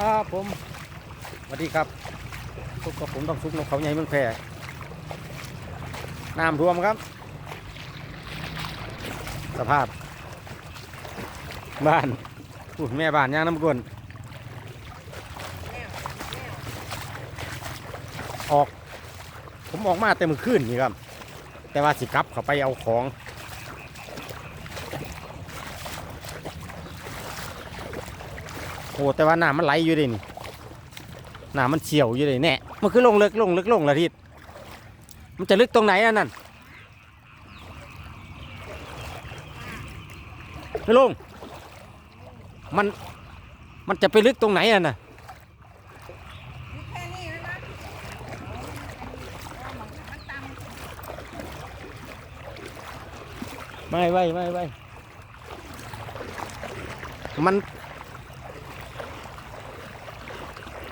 ครับผมสวัสดีครับพบกับผมต้องซุกนกเขาใหญ่เมืองแพร่น้ำท่วมครับ สภาพ บ้านพูดแม่บ้านย่างน้ำกวนออก ผมออกมาแต่มือคืนนี่ครับ แต่ว่าสิกลับเขาไปเอาของ อ้แต่ว่าน้ำมันไหลอยู่ดินี่น้ำมันเฉียวอยู่ดิแน่มันคือลงเลิกลงเลิกลงละทิศมันจะลึกตรงไหนอะนั่นไม่ลงมันมันจะไปลึกตรงไหนอะน่ะไม่ไม่ไม่ไม่มัน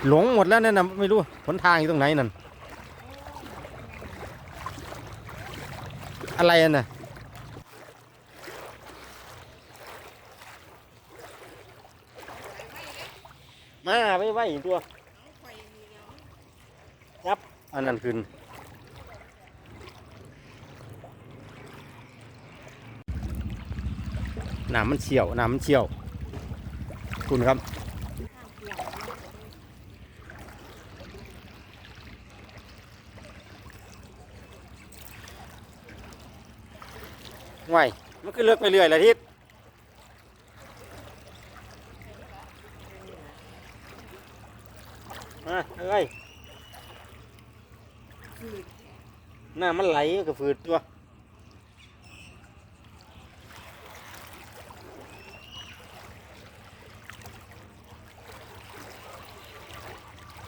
หลงหมดแล้วเนั่นนะไม่รู้หนทางอยู่ตรงไหนนั่นอะไรอะน่ะมาไม่ไหวตัวยับอันนั้นขึ้นน้ำมันเชี่ยวน้ำมันเชี่ยว คุณครับ หวมันคือเลือกไปเรื่อยแหละทิศมาเอ้ยหน้ำมันไหลก็ฝืดตัว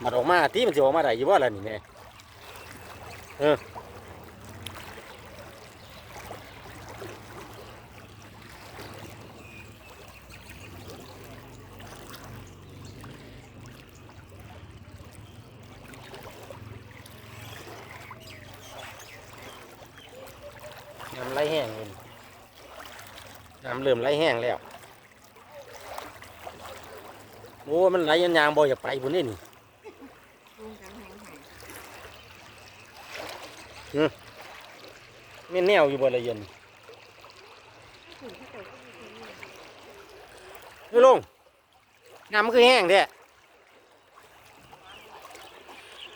มันออกมาที่มันจะออกมาได้อยี่บ่ล่ะนี่แม่เออ แห้งเลยน้ำเริ่มไหลแห้งแล้วโอ้มันไหลยันยางบ่อยากไปพุ่นนี่นี่ลุงกันแหงหายไม่แนวอยู่บ่ละเย็นถึงถ้าเกิดก็มีคนอยู่นี่ลุงน้ำมันคือแห้งแท้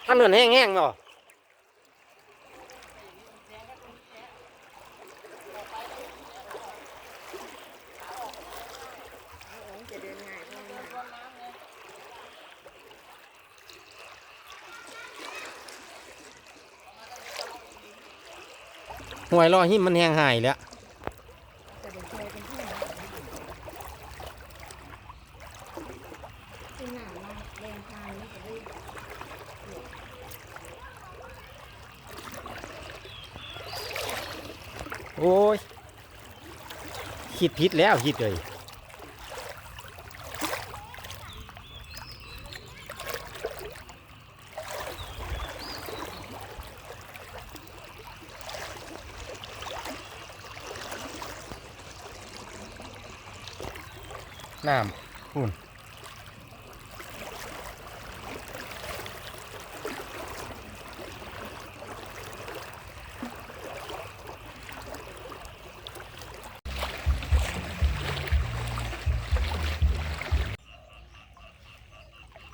ถนนแห้งๆเนาะ โอ้จะเดินง่ายก็ง่าย หวยรอหิมมันแห้งหายแล้วจะเดินช่วยอะโอ้ยคิดผิดแล้วคิดเลย น้ำคุณ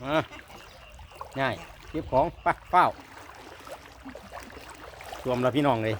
มาง่ายเก็บของไปเฝ้าชวมแล้วพี่น้องเลย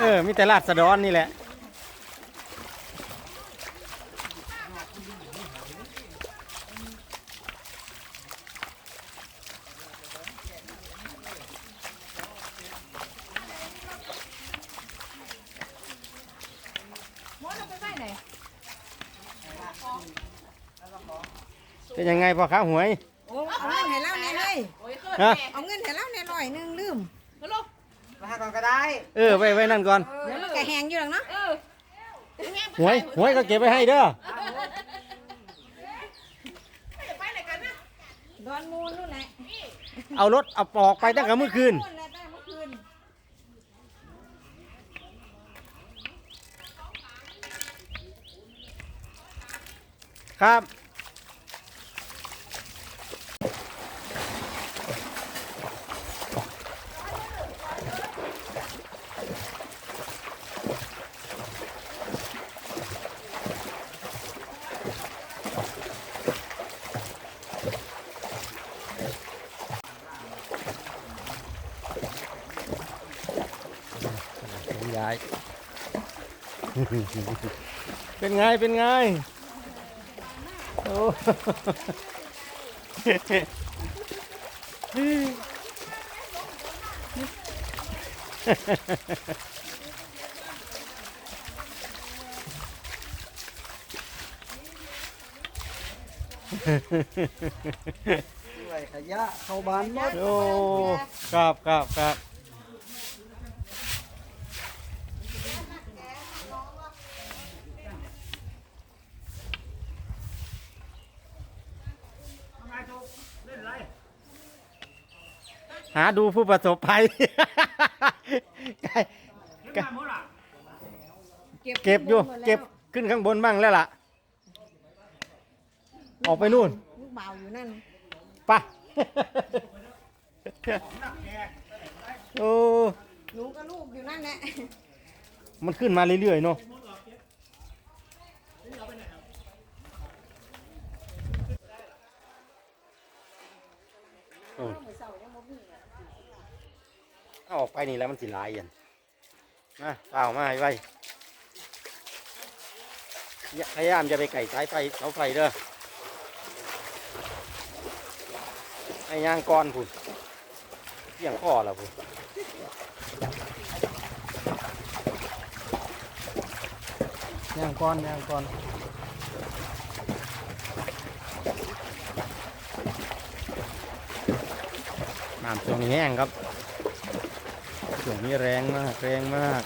เออ มีแต่ลาดสะดอนนี่แหละ เป็นยังไงพ่อค้าหวย โอ้เอาเงินให้เราแน่เลยฮะเอาเงินให้เราแน่ร้อยหนึงลืมมาหาก่อนก็ได้เออไว้ไว้นั่นก่อน เดี๋ยวมันก็แหงอยู่หรอกเนาะหวยหวยก็เก็บไว้ให้เด้อดอนมูลนู่นแหละเอารถเอาปอกไปตั้งแต่เมื่อคืน นู่นแหละตั้งแต่เมื่อคืนครับ เป็นไงเป็นไง เป็นไง โอ้ด้วยขยะเข้าบ้านหมด โอ้ครับครับครับ หาดูผู้ประสบภัยไก่ไก่เก็บอยู่หมดแล้วเก็บขึ้นข้างบนบ้างแล้วล่ะ ออกไปนู่นลูกเบาอยู่นั่นไปโอ้หนูกับลูกอยู่นั่นแหละมันขึ้นมาเรื่อยๆเนาะอืม เอาออกไปนี่แล้วมันสิหลายอย่างมาเอามาให้ไว้อย่าพยายามจะไปไก่สายไฟเสาไฟเด้อไอ้ย่างก้อนพุ่นเกี่ยงข้อแล้วพุ่นย่างก้อนย่างก้อนน้ำช่วงนี้แห้งครับ ช่วงนี้แรงมากแรงมาก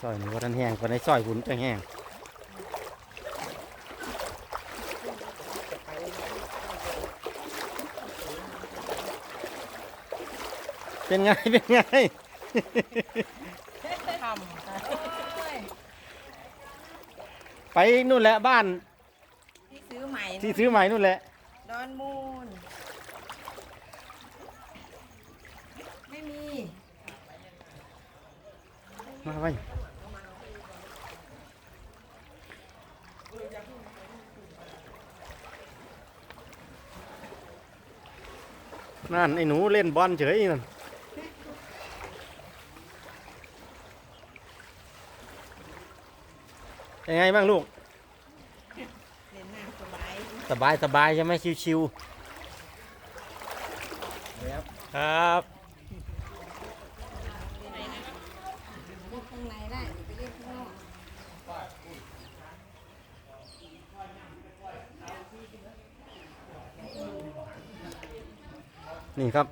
ซอยนี้ว่าทันแห้งคนในซอยหุ่นจะแห้งเป็นไง เป็นไง ไปนู่นแหละบ้านที่ซื้อใหม่ที่ซื้อใหม่นู่นแหละ ดอนมูล ไม่มี มาไว้นั่นไอ้หนูเล่นบอลเฉยนั่น เป็นไงบ้างลูก เล่นน้ำสบายสบายสบายใช่ไหมชิวๆครับเล่นข้างในได้อย่าไปเล่นข้างนอกนี่ครับ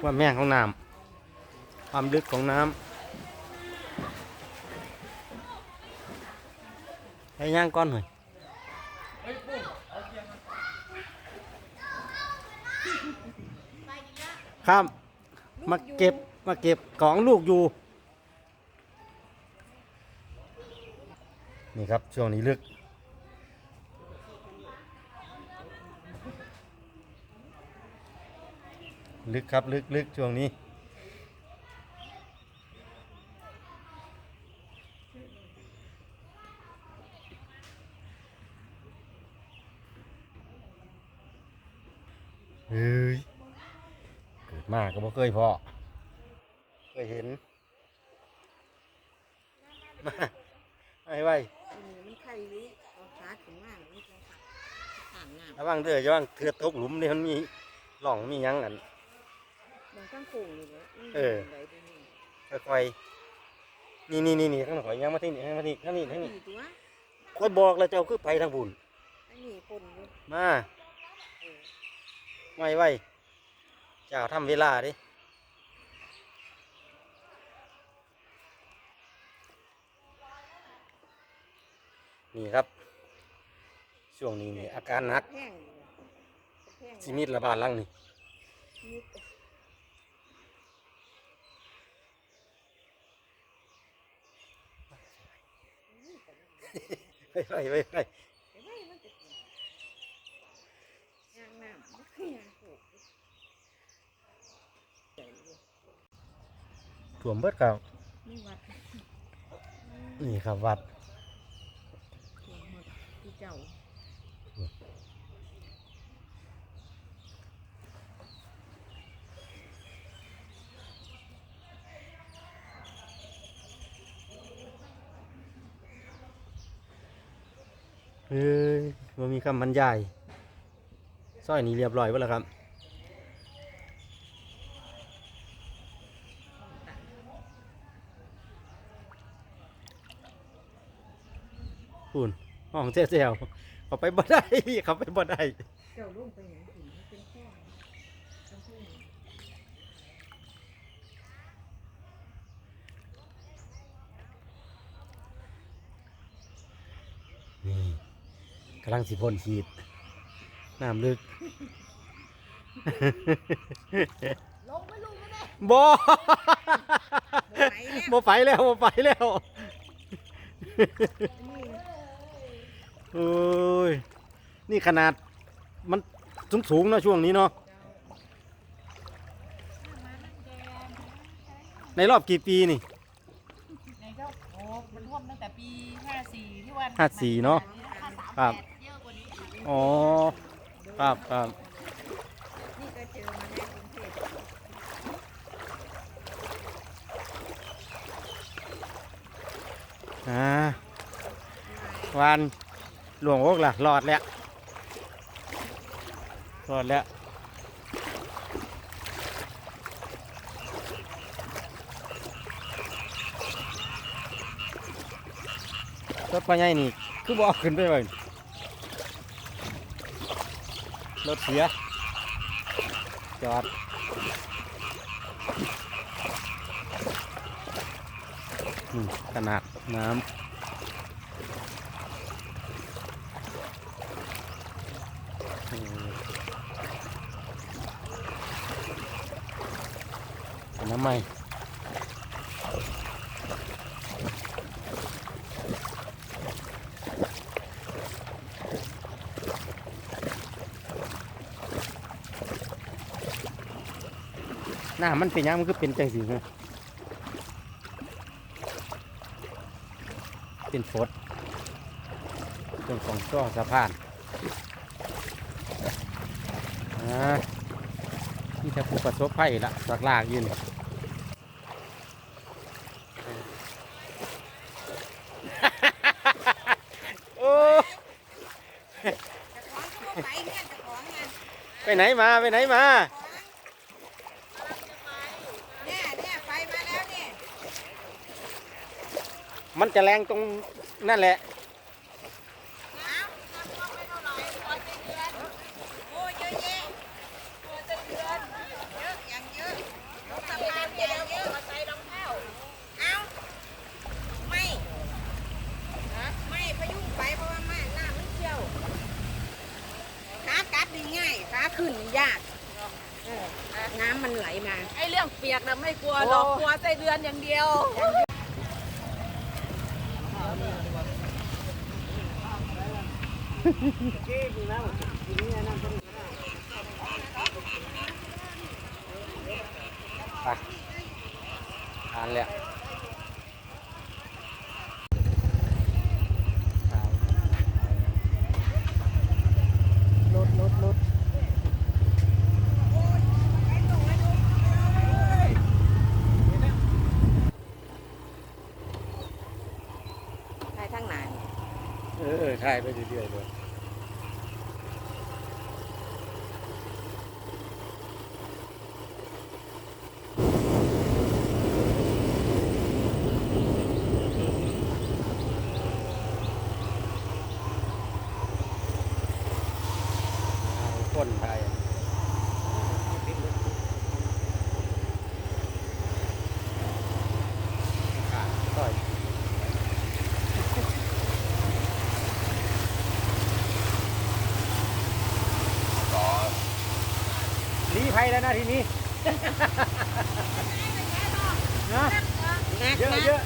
ความแม่งของน้ำความลึกของน้ำ ให้ย่างก้อนหน่อยครับมาเก็บมาเก็บของลูกอยู่ นี่ครับช่วงนี้ลึก ลึกครับลึกลึกช่วงนี้ เฮ้ยเกิดมากก็บ่เคยพอเคยเห็นมาไอ้ไว้อืมมันไข่ลิเอาขาถึงมากมันจะขาางน้ระวังเด้อระวังเถือตกหลุมนี่มันมีหล่องมีหยังอันำบางข้างโค้งนี่แหละมเออไหลไปนี่ค่อยๆนี่นี่นี่นี่ข้างหน่อยยังมาที่นี่มาที่ข้างนี้ข้างนี้นี่ตัวค่อยบอกแล้วเจ้าคือไปทางบุญอันนี้ปนอยู่มาเออ ไว้ไหวเจ้าทำเวลาดินี่ครับ ช่วงนี้นี่อาการหนักแพงอยู่นะแพงสิมิดระบาดลังนี่ไปไปไปไป ถ่วมเบิดครับนี่วัดนี่ครับวัดหลวงพ่อที่เจ้าเฮ้ยมันมีคำบรรยาย ซอยนี้เรียบร้อยไปแล้วครับคุณห้องเจ๊วเขาไปบ่ได้เขาไปบ่ได้เจ้าลงไปไหนเป็นข้อนี่กำลังสิพ่นฉีด น้ำลึกลงไม่ลงไม่ได้บ่ไหนเนี่ยบ่ไปแล้วบ่ไปแล้วนี่โอ้ยนี่ขนาดมันสูงสูงๆเนาะช่วงนี้เนาะในรอบกี่ปีนี่ในก็โอ้มันท่วมตั้งแต่ปี54ที่ว่าห้าสี่เนอะ53ครับเยอะกว่านี้อีกอ๋อ ครับครับนี่ก็เจอมาในกรุงเทพอ่าวันหลวงโอกล่ะรอดแล้วรอดแล้วรถไฟใหญ่นี่ คือบอกขึ้นไปเลย รถเสีย จอด ขนาดน้ำน้ำไหม่ น้ามันเป็นหยังมันก็เป็นจังสีนะเป็นฟดเป็นของช่วงสะพานอ่านี่ถ้าผู้ประสบภัยละสักลากอยืนโอ้จะขอเขาก็ไปเนี่ยจะขอไงไปไหนมา ไปไหนมา เนี่ยเนี่ยไปมาแล้วเนี่ย มันจะแรงตรงนั่นแหละไม่ไม่พายุไปเพราะว่าม่หน้ามันเชี่ยวข้ากัดง่ายข้าขึ้นยากน้ำมันไหลมา ไอ้เรื่องเปียกนะไม่กลัวหรอกกลัวไส้เดือนอย่างเดียว ไปทานแล้วรถรถรถไปทางไหน เออเออถ่ายไปเรื่อยๆเลย คนไทยต่อยหนีภัย แล้วนะทีนี้นะเยอะเยอะ